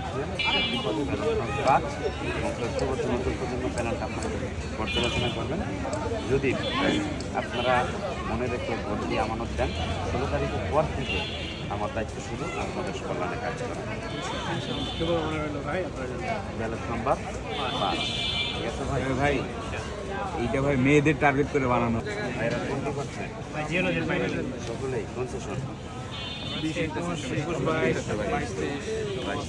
রাখবেন। কাজ এবং তথ্যবদ্ধ নতুন প্রজন্ম প্যানেলটা আপনারা পর্যালোচনা করবেন। যদি আপনারা মনে রেখে ভোট দিয়ে আমানত দেন ষোলো তারিখের পর থেকে আমার দায়িত্ব শুরু আপনাদের কল্যাণে কাজ করা। ব্যালট নাম্বার পাঁচ। ঠিক আছে ভাই? ভাই এইটা ভাই মেয়েদের টার্গেট করে বানানো। ভাইরা করছে। সকলেই কনসেশন বাইশ বাইশ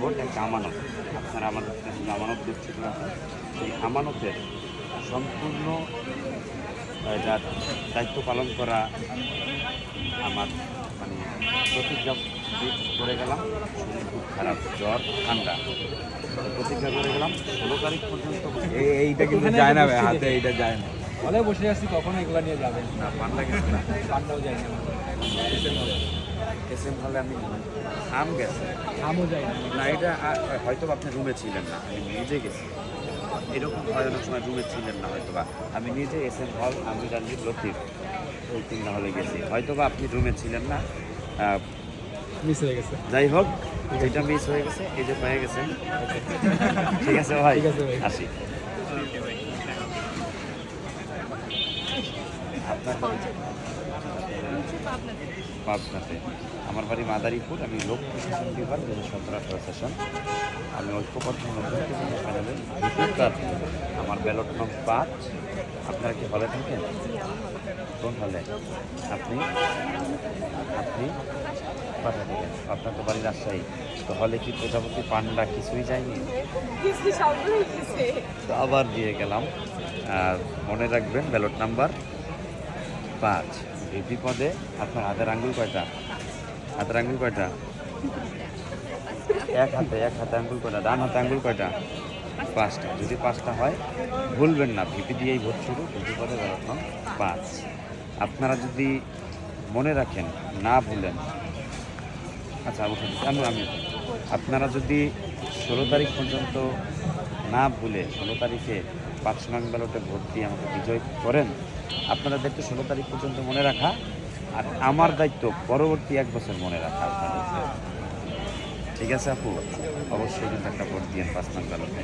ভোট একটা আমানত। আপনারা আমাদের কাছে যে আমানত রাখেন সেই আমানতের সম্পূর্ণ যার দায়িত্ব পালন করা আমার মানে প্রতিজ্ঞা করে গেলাম। খুব খারাপ জ্বর ঠান্ডা। প্রতিজ্ঞা করে গেলাম। ষোলো তারিখ পর্যন্ত এই- এইটা কিন্তু যায় না ভাই হাতে এইটা যায় না। হলে বসে আছি কখনো এগুলো নিয়ে যাবেন না। পান্ডা গেছে না। পান্ডাও যায় না। এস এম হলে আমি আম গেছে আমও যায় না এটা হয়তো আপনি রুমে ছিলেন না আমি নিজে গেছি। এরকম হয় অনেক সময় রুমে ছিলেন না হয়তো বা আমি নিজে এস এম হল আমি রানজিৎ লতিফ ওই হলে গেছি। হয়তো বা আপনি রুমে ছিলেন না মিস হয়ে গেছে। যাই হোক এটা মিস হয়ে গেছে এই যে পেয়ে গেছেন। ঠিক আছে ভাই ঠিক আছে ভাই। আসি আপনার বাড়ি পাবনাতে। আমার বাড়ি মাদারীপুর আমি লোক প্রশাসন বিভাগ দু হাজার সতেরো আঠারো সেশন। আমি ঐক্যবদ্ধ আমার ব্যালট নং পাঁচ। আপনারা কি হলে থাকেন? কোন হলে? আপনি? আপনি? কোথা থেকে আপনার তো বাড়ি রাজশাহী। তো হলে কি প্রজাপতি পান্ডা কিছুই যায়নি? তো আবার দিয়ে গেলাম। আর মনে রাখবেন ব্যালট নাম্বার পাঁচ। ভিপি পদে আপনার হাতের আঙ্গুল কয়টা? হাতের আঙ্গুল কয়টা? এক হাতে এক হাতে আঙ্গুল কয়টা? ডান হাতে আঙ্গুল কয়টা? পাঁচটা। যদি পাঁচটা হয়, ভুলবেন না ভিপি দিয়েই ভোট শুরু। ভিপি পদে ব্যালট পাঁচ। আপনারা যদি মনে রাখেন, না ভুলেন আচ্ছা আমি আমি। আপনারা যদি ষোলো তারিখ পর্যন্ত না ভুলে, ষোলো তারিখে পাঁচ ব্যালটে ভোট দিয়ে আমাকে বিজয় করেন, আপনারা দায়িত্ব ষোলো তারিখ পর্যন্ত মনে রাখা। আর আমার দায়িত্ব পরবর্তী এক বছর মনে রাখা আপনাদের ঠিক আছে আপু? অবশ্যই কিন্তু একটা ভোট দিয়ে পাঁচ ব্যালটে।